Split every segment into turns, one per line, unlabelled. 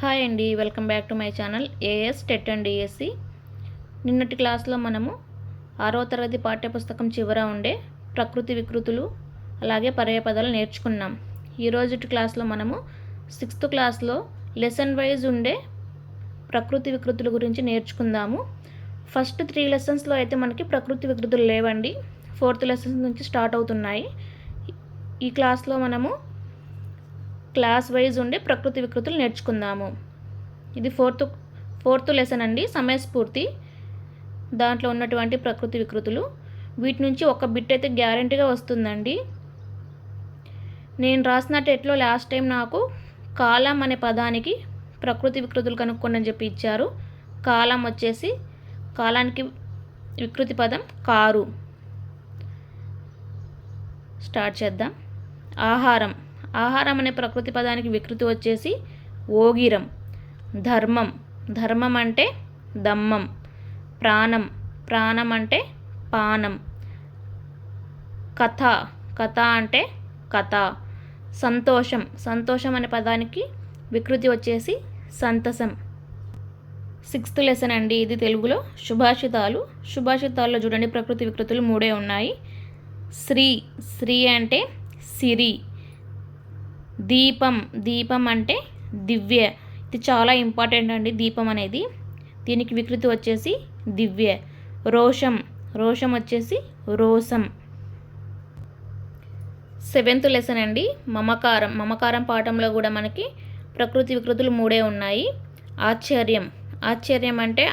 Hi అండి welcome back to my channel AS TET and DSC నిన్నటి క్లాస్లో మనము ఆరవ తరగతి పాఠ్యపుస్తకం చివర ఉండే ప్రకృతి వికృతులు అలాగే పర్యాపదాలు నేర్చుకున్నాం. ఈరోజు క్లాస్లో మనము సిక్స్త్ క్లాస్లో లెసన్ వైజ్ ఉండే ప్రకృతి వికృతుల గురించి నేర్చుకుందాము. ఫస్ట్ త్రీ లెసన్స్లో అయితే మనకి ప్రకృతి వికృతులు లేవండి. ఫోర్త్ లెసన్స్ నుంచి స్టార్ట్ అవుతున్నాయి. ఈ క్లాస్లో మనము క్లాస్ వైజ్ ఉండే ప్రకృతి వికృతులు నేర్చుకుందాము. ఇది ఫోర్త్ ఫోర్త్ లెసన్ అండి. సమయస్ఫూర్తి. దాంట్లో ఉన్నటువంటి ప్రకృతి వికృతులు. వీటి నుంచి ఒక బిట్ అయితే గ్యారంటీగా వస్తుందండి. నేను రాసిన టెట్లో లాస్ట్ టైం నాకు కాలం అనే పదానికి ప్రకృతి వికృతులు కనుక్కోండి అని చెప్పి ఇచ్చారు. కాలం వచ్చేసి కాలానికి వికృతి పదం కారు. స్టార్ట్ చేద్దాం. ఆహారం. ఆహారం అనే ప్రకృతి పదానికి వికృతి వచ్చేసి ఓగిరం ధర్మం. ధర్మం అంటే దమ్మం ప్రాణం. ప్రాణం అంటే పానం. కథ. కథ అంటే కథ. సంతోషం. సంతోషం అనే పదానికి వికృతి వచ్చేసి సంతసం. సిక్స్త్ లెసన్ అండి ఇది తెలుగులో. సుభాషితాలు సుభాషితాల్లో చూడండి ప్రకృతి వికృతులు మూడే ఉన్నాయి. శ్రీ. శ్రీ అంటే సిరి. దీపం దీపం అంటే దివ్య. ఇది చాలా ఇంపార్టెంట్ అండి దీపం అనేది. దీనికి వికృతి వచ్చేసి దివ్య. రోషం రోషం వచ్చేసి రోసం. సెవెంత్ లెసన్ అండి మమకారం. మమకారం పాఠంలో కూడా మనకి ప్రకృతి వికృతులు మూడే ఉన్నాయి. ఆశ్చర్యం. ఆశ్చర్యం అంటే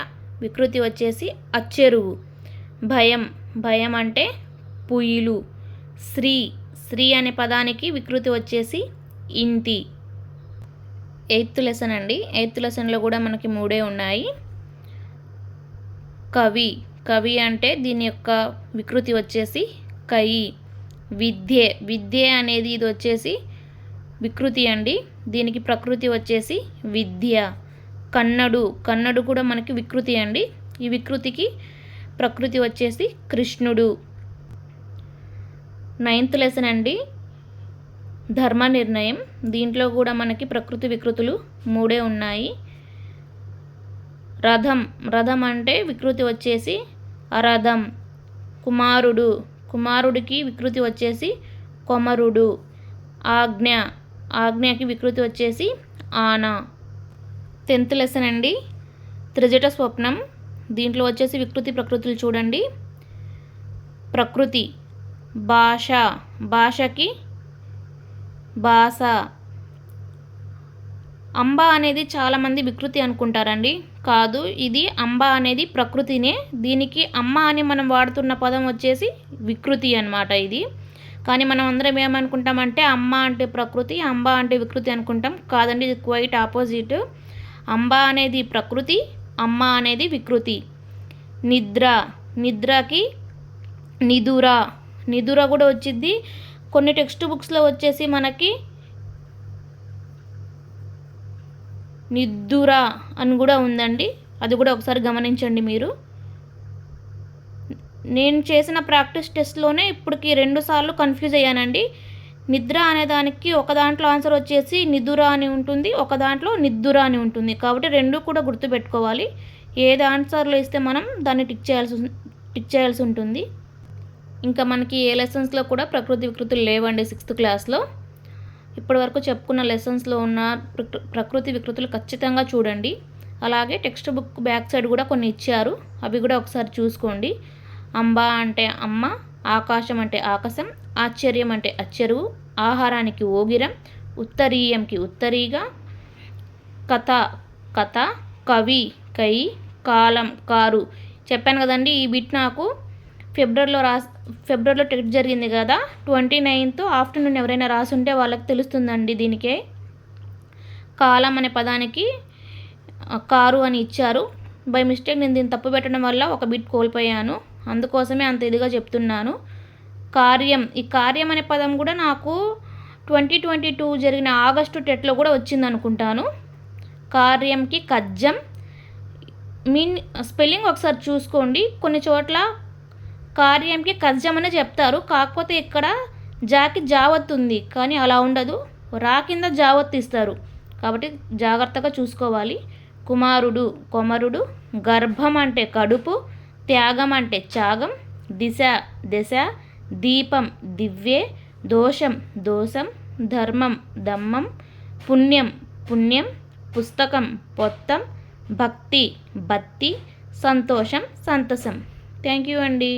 వికృతి వచ్చేసి అచ్చెరువు. భయం. భయం అంటే పుయిలు. శ్రీ. శ్రీ అనే పదానికి వికృతి వచ్చేసి ఇంతి ఎయిత్ లెసన్ అండి. ఎయిత్ లెసన్లో కూడా మనకి మూడే ఉన్నాయి. కవి. కవి అంటే దీని యొక్క వికృతి వచ్చేసి కయి విద్య. విద్య అనేది ఇది వచ్చేసి వికృతి అండి. దీనికి ప్రకృతి వచ్చేసి విద్య. కన్నడు. కన్నడు కూడా మనకి వికృతి అండి. ఈ వికృతికి ప్రకృతి వచ్చేసి కృష్ణుడు. నైన్త్ లెసన్ అండి. ధర్మ నిర్ణయం. దీంట్లో కూడా మనకి ప్రకృతి వికృతులు మూడే ఉన్నాయి. రథం. రథం అంటే వికృతి వచ్చేసి అరథం. కుమారుడు. కుమారుడికి వికృతి వచ్చేసి కొమరుడు. ఆజ్ఞ. ఆజ్ఞకి వికృతి వచ్చేసి ఆన. టెన్త్ లెసన్ అండి. త్రిజట స్వప్నం. దీంట్లో వచ్చేసి వికృతి ప్రకృతులు చూడండి. ప్రకృతి. భాష. భాషకి భాష అంబ అనేది చాలామంది వికృతి అనుకుంటారండి. కాదు ఇది అంబ అనేది ప్రకృతినే. దీనికి అమ్మ అని మనం వాడుతున్న పదం వచ్చేసి వికృతి అనమాట ఇది. కానీ మనం అందరం ఏమనుకుంటామంటే అమ్మ అంటే ప్రకృతి అంబ అంటే వికృతి అనుకుంటాం. కాదండి ఇది క్వైట్ ఆపోజిట్. అంబ అనేది ప్రకృతి అమ్మ అనేది వికృతి. నిద్ర. నిద్రకి నిదుర. నిదుర కూడా వచ్చింది కొన్ని టెక్స్ట్ బుక్స్లో వచ్చేసి మనకి నిద్దుర అని కూడా ఉందండి. అది కూడా ఒకసారి గమనించండి మీరు. నేను చేసిన ప్రాక్టీస్ టెస్ట్లోనే ఇప్పటికి రెండు సార్లు కన్ఫ్యూజ్ అయ్యానండి. నిద్ర అనే దానికి ఒక దాంట్లో ఆన్సర్ వచ్చేసి నిదురా అని ఉంటుంది ఒక దాంట్లో నిద్దుర అని ఉంటుంది. కాబట్టి రెండు కూడా గుర్తుపెట్టుకోవాలి. ఏది ఆన్సర్లో ఇస్తే మనం దాన్ని టిక్ చేయాల్సి టిక్ చేయాల్సి ఉంటుంది. ఇంకా మనకి ఏ లెసన్స్లో కూడా ప్రకృతి వికృతులు లేవండి సిక్స్త్ క్లాస్లో ఇప్పటివరకు చెప్పుకున్న లెసన్స్లో ఉన్న ప్రకృతి వికృతులు ఖచ్చితంగా చూడండి. అలాగే టెక్స్ట్ బుక్ బ్యాక్ సైడ్ కూడా కొన్ని ఇచ్చారు. అవి కూడా ఒకసారి చూసుకోండి. అంబ అంటే అమ్మ ఆకాశం అంటే ఆకాశం ఆశ్చర్యం అంటే అచ్చరువు ఆహారానికి ఓగిరం ఉత్తరీయంకి ఉత్తరీగా కథ కథ కవి కై కాలం కారు. చెప్పాను కదండి ఈ బిట్ నాకు ఫిబ్రవరిలో రాసి ఫిబ్రవరిలో టికెట్ జరిగింది కదా? ట్వంటీ నైన్త్ ఆఫ్టర్నూన్ ఎవరైనా రాసుంటే వాళ్ళకి తెలుస్తుందండి దీనికే. కాలం అనే పదానికి కారు అని ఇచ్చారు. బై మిస్టేక్ నేను దీన్ని తప్పు పెట్టడం వల్ల ఒక బిట్ కోల్పోయాను. అందుకోసమే అంత ఇదిగా చెప్తున్నాను. కార్యం ఈ కార్యం అనే పదం కూడా నాకు ట్వంటీ ట్వంటీ టూ జరిగిన ఆగస్టు టెట్లో కూడా వచ్చింది అనుకుంటాను కార్యంకి కజ్జం. మీన్ స్పెల్లింగ్ ఒకసారి చూసుకోండి. కొన్ని చోట్ల కార్యంకి కజ్జం అని చెప్తారు. కాకపోతే ఇక్కడ జాకి జావత్ ఉంది కానీ అలా ఉండదు. రా కింద జావత్ ఇస్తారు కాబట్టి జాగ్రత్తగా చూసుకోవాలి. కుమారుడు కొమరుడు గర్భం అంటే కడుపు త్యాగం అంటే త్యాగం దిశ దశ దీపం దివ్యే దోషం దోషం ధర్మం దమ్మం పుణ్యం పుణ్యం పుస్తకం పొత్తం భక్తి భక్తి సంతోషం సంతసం. థ్యాంక్ యూ అండి.